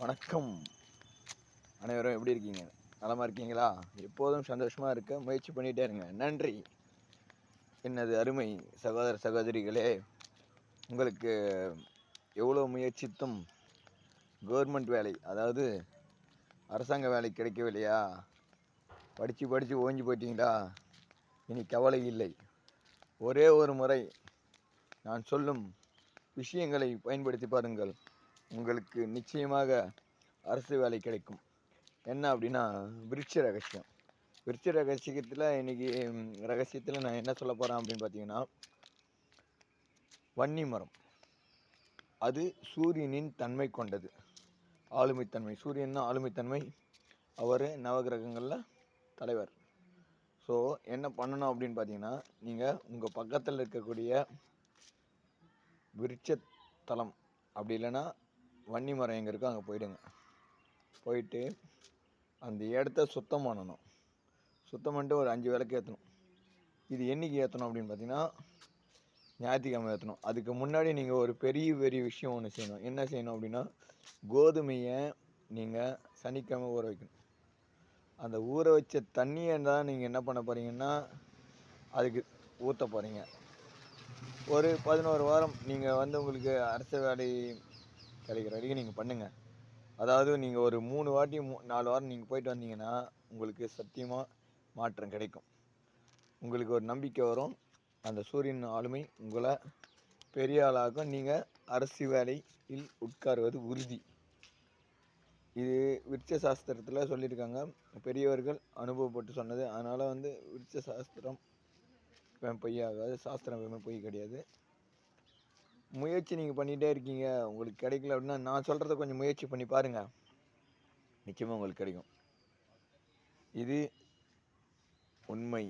வணக்கம். அனைவரும் எப்படி இருக்கீங்க? நலமாக இருக்கீங்களா? எப்போதும் சந்தோஷமாக இருக்க முயற்சி பண்ணிகிட்டே இருங்க. நன்றி. என்னது அருமை சகோதர சகோதரிகளே உங்களுக்கு எவ்வளோ முயற்சித்தும் கவர்மெண்ட் வேலை அதாவது அரசாங்க வேலை கிடைக்கவில்லையா? படித்து படித்து ஓஞ்சி போயிட்டீங்களா? இனி கவலை இல்லை. ஒரே ஒரு முறை நான் சொல்லும் விஷயங்களை பயன்படுத்தி பாருங்கள். உங்களுக்கு நிச்சயமாக அரசு வேலை கிடைக்கும். என்ன அப்படின்னா விருட்ச ரகசியம். விருட்ச ரகசியத்தில் இன்னைக்கு ரகசியத்தில் நான் என்ன சொல்ல போகிறேன் அப்படின்னு பார்த்தீங்கன்னா வன்னி மரம். அது சூரியனின் தன்மை கொண்டது. ஆளுமைத்தன்மை. சூரியன் ஆளுமைத்தன்மை. அவர் நவகிரகங்களில் தலைவர். ஸோ என்ன பண்ணணும் அப்படின்னு பார்த்தீங்கன்னா நீங்கள் உங்கள் பக்கத்தில் இருக்கக்கூடிய விருட்சத்தலம். அப்படி இல்லைன்னா வன்னி மரம் எங்கே இருக்கோ அங்கே போயிடுங்க. போயிட்டு அந்த இடத்த சுத்தம் பண்ணணும். சுத்தம் பண்ணிட்டு ஒரு அஞ்சு விளக்கு ஏற்றணும் இது என்னைக்கு ஏற்றணும் அப்படின்னு பார்த்தீங்கன்னா ஞாயிற்றுக்கிழமை ஏற்றணும் அதுக்கு முன்னாடி நீங்கள் ஒரு பெரிய பெரிய விஷயம் ஒன்று செய்யணும். என்ன செய்யணும் அப்படின்னா கோதுமையை நீங்கள் சனிக்கிழமை ஊற வைக்கணும். அந்த ஊற வச்ச தண்ணியை தான் நீங்கள் என்ன பண்ண போகிறீங்கன்னா அதுக்கு ஊற்ற போகிறீங்க ஒரு பதினோரு வாரம் நீங்கள் வந்து உங்களுக்கு அரசு வேலை கிடைக்கிற வரைக்கும் நீங்கள் பண்ணுங்கள் அதாவது நீங்கள் ஒரு மூணு வாட்டி மூ நாலு வாரம் நீங்கள் போயிட்டு வந்தீங்கன்னா உங்களுக்கு சத்தியமாக மாற்றம் கிடைக்கும். உங்களுக்கு ஒரு நம்பிக்கை வரும். அந்த சூரியன் ஆளுமை உங்களை பெரிய ஆளாகும் நீங்கள் அரசு வேலையில் உட்காருவது உறுதி. இது விருட்ச சாஸ்திரத்தில் சொல்லியிருக்காங்க. பெரியவர்கள் அனுபவப்பட்டு சொன்னது. அதனால் வந்து விருட்ச சாஸ்திரம் பொய்யாகாது. சாஸ்திரம் பொய் கிடையாது. முயற்சி நீங்கள் பண்ணிகிட்டே இருக்கீங்க. உங்களுக்கு கிடைக்கல அப்படின்னா நான் சொல்கிறத கொஞ்சம் முயற்சி பண்ணி பாருங்கள் நிச்சயமாக உங்களுக்கு கிடைக்கும். இது உண்மை.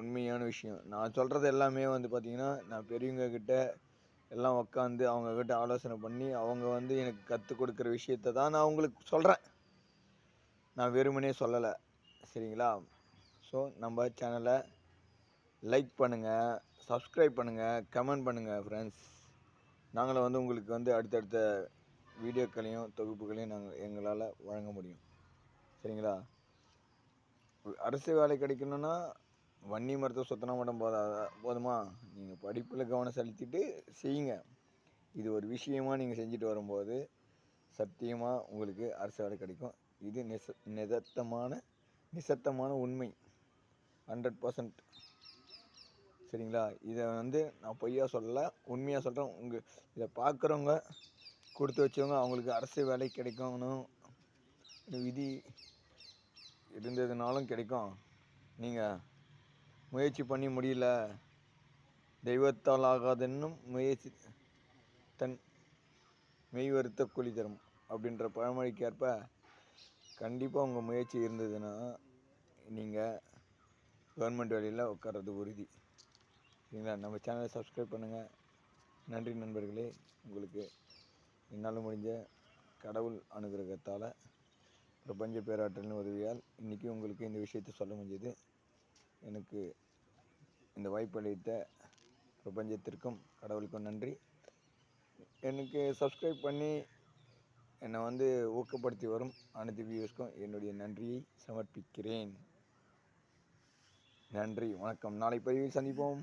உண்மையான விஷயம். நான் சொல்கிறது எல்லாமே வந்து பார்த்திங்கன்னா நான் பெரியவங்க கிட்ட எல்லாம் உக்காந்து அவங்கக்கிட்ட ஆலோசனை பண்ணி அவங்க வந்து எனக்கு கற்றுக் கொடுக்குற விஷயத்த தான் நான் உங்களுக்கு சொல்கிறேன் நான் வெறுமனே சொல்லலை. சரிங்களா? ஸோ நம்ம சேனலை லைக் பண்ணுங்கள் சப்ஸ்கிரைப் பண்ணுங்கள் கமெண்ட் பண்ணுங்கள் ஃப்ரெண்ட்ஸ் நாங்களும் வந்து உங்களுக்கு வந்து அடுத்தடுத்த வீடியோக்களையும் தொகுப்புகளையும் நாங்கள் எங்களால் வழங்க முடியும். சரிங்களா? அரசு வேலை கிடைக்கணும்னா வன்னி மரத்தை சுத்தனா மட்டும் போதா போதுமா? நீங்கள் படிப்பில் கவனம் செலுத்திட்டு செய்யுங்க. இது ஒரு விஷயமாக நீங்கள் செஞ்சுட்டு வரும்போது சத்தியமாக உங்களுக்கு அரசு வேலை கிடைக்கும். இது நிச நிதத்தமான நிசத்தமான உண்மை. ஹண்ட்ரட் பர்சன்ட் சரிங்களா? இதை வந்து நான் பொய்யா சொல்லலை உண்மையாக சொல்கிறேன் உங்கள் இதை பார்க்குறவங்க கொடுத்து வச்சவங்க அவங்களுக்கு அரசு வேலை கிடைக்கணும் விதி இருந்ததுனாலும் கிடைக்கும். நீங்கள் முயற்சி பண்ணி முடியல. தெய்வத்தால் ஆகாதென்னும் முயற்சி தன் மெய் வருத்த கூலி தரும் அப்படின்ற பழமொழிக்கு ஏற்ப கண்டிப்பாக உங்கள் முயற்சி இருந்ததுன்னா நீங்கள் கவர்மெண்ட் வேலையில் உட்கார்றது உறுதி. சரிங்களா நம்ம சேனலை சப்ஸ்கிரைப் பண்ணுங்கள் நன்றி நண்பர்களே. உங்களுக்கு என்னால் முடிஞ்ச கடவுள் அனுகிரகத்தால் பிரபஞ்ச பேராற்றலின் உதவியால் இன்றைக்கி உங்களுக்கு இந்த விஷயத்தை சொல்ல முடிஞ்சது. எனக்கு இந்த வாய்ப்பு அளித்த பிரபஞ்சத்திற்கும் கடவுளுக்கும் நன்றி. எனக்கு சப்ஸ்கிரைப் பண்ணி என்னை வந்து ஊக்கப்படுத்தி வரும் அனைத்து வியூஸ்க்கும் என்னுடைய நன்றியை சமர்ப்பிக்கிறேன். நன்றி வணக்கம். நாளை பதிவில் சந்திப்போம்.